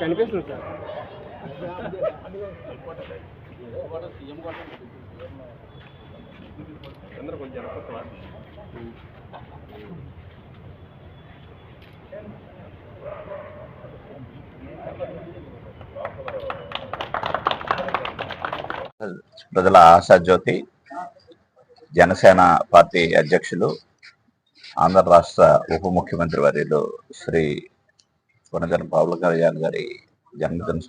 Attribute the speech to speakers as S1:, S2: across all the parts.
S1: కనిపిస్తుంది సార్.
S2: ప్రజల ఆశాజ్యోతి జనసేన పార్టీ అధ్యక్షులు ఆంధ్ర రాష్ట్ర ఉప ముఖ్యమంత్రి వర్యులు శ్రీ కొనగన పవన్ కళ్యాణ్ గారి జన్మదిన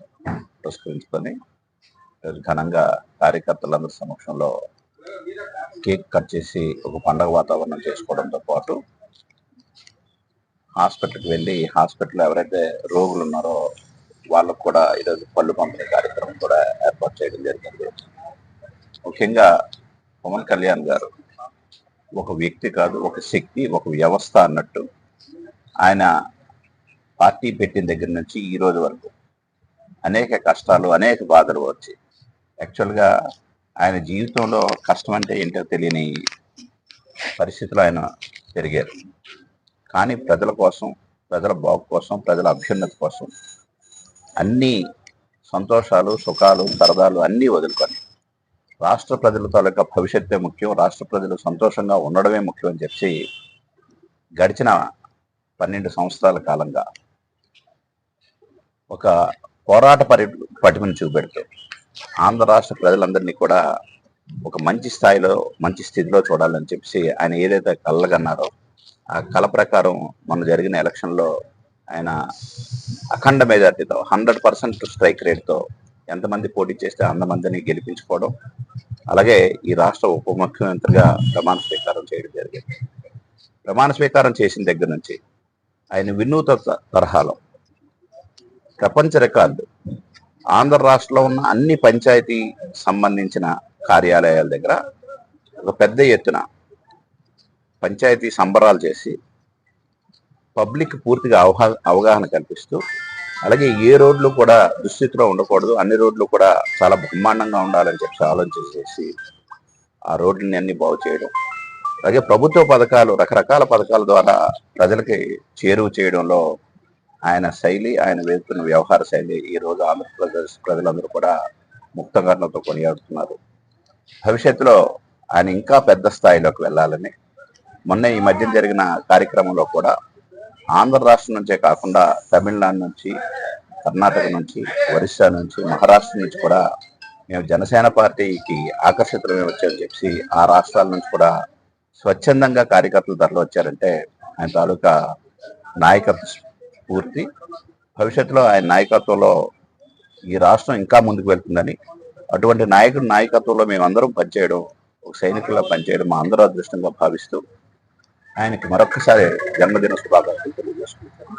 S2: పురస్కరించుకొని ఘనంగా కార్యకర్తలందరి సమక్షంలో కేక్ కట్ చేసి ఒక పండగ వాతావరణం చేసుకోవడంతో పాటు హాస్పిటల్కి వెళ్ళి హాస్పిటల్ ఎవరైతే రోగులు ఉన్నారో వాళ్ళకు కూడా ఈరోజు పళ్ళు పంపిణీ కార్యక్రమం కూడా ఏర్పాటు చేయడం జరిగింది. ముఖ్యంగా పవన్ కళ్యాణ్ గారు ఒక వ్యక్తి కాదు ఒక శక్తి ఒక వ్యవస్థ అన్నట్టు ఆయన పార్టీ పెట్టిన దగ్గర నుంచి ఈ రోజు వరకు అనేక కష్టాలు అనేక బాధలు వచ్చాయి యాక్చువల్గా ఆయన జీవితంలో కష్టం అంటే ఏంటో తెలియని పరిస్థితులు ఆయన పెరిగారు. కానీ ప్రజల కోసం ప్రజల బాగు కోసం ప్రజల అభ్యున్నతి కోసం అన్ని సంతోషాలు సుఖాలు సరదాలు అన్నీ వదులుకొని రాష్ట్ర ప్రజల తాలూకా భవిష్యత్తే ముఖ్యం రాష్ట్ర ప్రజలు సంతోషంగా ఉండడమే ముఖ్యం అని చెప్పి గడిచిన పన్నెండు సంవత్సరాల కాలంగా ఒక పోరాట పరి పటిమను చూపెడుతూ ఆంధ్ర రాష్ట్ర ప్రజలందరినీ కూడా ఒక మంచి స్థాయిలో మంచి స్థితిలో చూడాలని చెప్పి ఆయన ఏదైతే కళ్ళగన్నారో ఆ కళ ప్రకారం మొన్న జరిగిన ఎలక్షన్లో ఆయన అఖండ మెజార్టీతో హండ్రెడ్ పర్సెంట్ స్ట్రైక్ రేట్తో ఎంతమంది పోటీ చేస్తే అంతమందిని గెలిపించుకోవడం అలాగే ఈ రాష్ట్ర ఉప ముఖ్యమంత్రిగా ప్రమాణ స్వీకారం చేయడం జరిగింది. ప్రమాణ స్వీకారం చేసిన దగ్గర నుంచి ఆయన వినూత తరహాలో ప్రపంచ రికార్డు ఆంధ్ర రాష్ట్రంలో ఉన్న అన్ని పంచాయతీ సంబంధించిన కార్యాలయాల దగ్గర ఒక పెద్ద ఎత్తున పంచాయతీ సంబరాలు చేసి పబ్లిక్ పూర్తిగా అవగాహన కల్పిస్తూ అలాగే ఏ రోడ్లు కూడా దుస్థితిలో ఉండకూడదు. అన్ని రోడ్లు కూడా చాలా బ్రహ్మాండంగా ఉండాలని చెప్పి ఆలోచన చేసి ఆ రోడ్లని అన్ని బాగు చేయడం. అలాగే ప్రభుత్వ పథకాలు రకరకాల పథకాల ద్వారా ప్రజలకి చేరువ చేయడంలో ఆయన శైలి ఆయన వేస్తున్న వ్యవహార శైలి ఈ రోజు ఆంధ్రప్రదేశ్ ప్రజలందరూ కూడా ముక్తంగా కొనియాడుతున్నారు. భవిష్యత్తులో ఆయన ఇంకా పెద్ద స్థాయిలోకి వెళ్ళాలని మొన్న ఈ మధ్య జరిగిన కార్యక్రమంలో కూడా ఆంధ్ర రాష్ట్రం నుంచే కాకుండా తమిళనాడు నుంచి కర్ణాటక నుంచి ఒరిస్సా నుంచి మహారాష్ట్ర నుంచి కూడా మేము జనసేన పార్టీకి ఆకర్షితులమే వచ్చామని చెప్పి ఆ రాష్ట్రాల నుంచి కూడా స్వచ్ఛందంగా కార్యకర్తలు తరలి వచ్చారంటే ఆయన తాలూకా నాయకత్వ స్ఫూర్తి భవిష్యత్తులో ఆయన నాయకత్వంలో ఈ రాష్ట్రం ఇంకా ముందుకు వెళ్తుందని అటువంటి నాయకుడి నాయకత్వంలో మేమందరం పనిచేయడం ఒక సైనికుల్లో పనిచేయడం మా అందరూ అదృష్టంగా భావిస్తూ ఆయనకి మరొకసారి జన్మదిన శుభాకాంక్షలు తెలియజేసుకుంటాను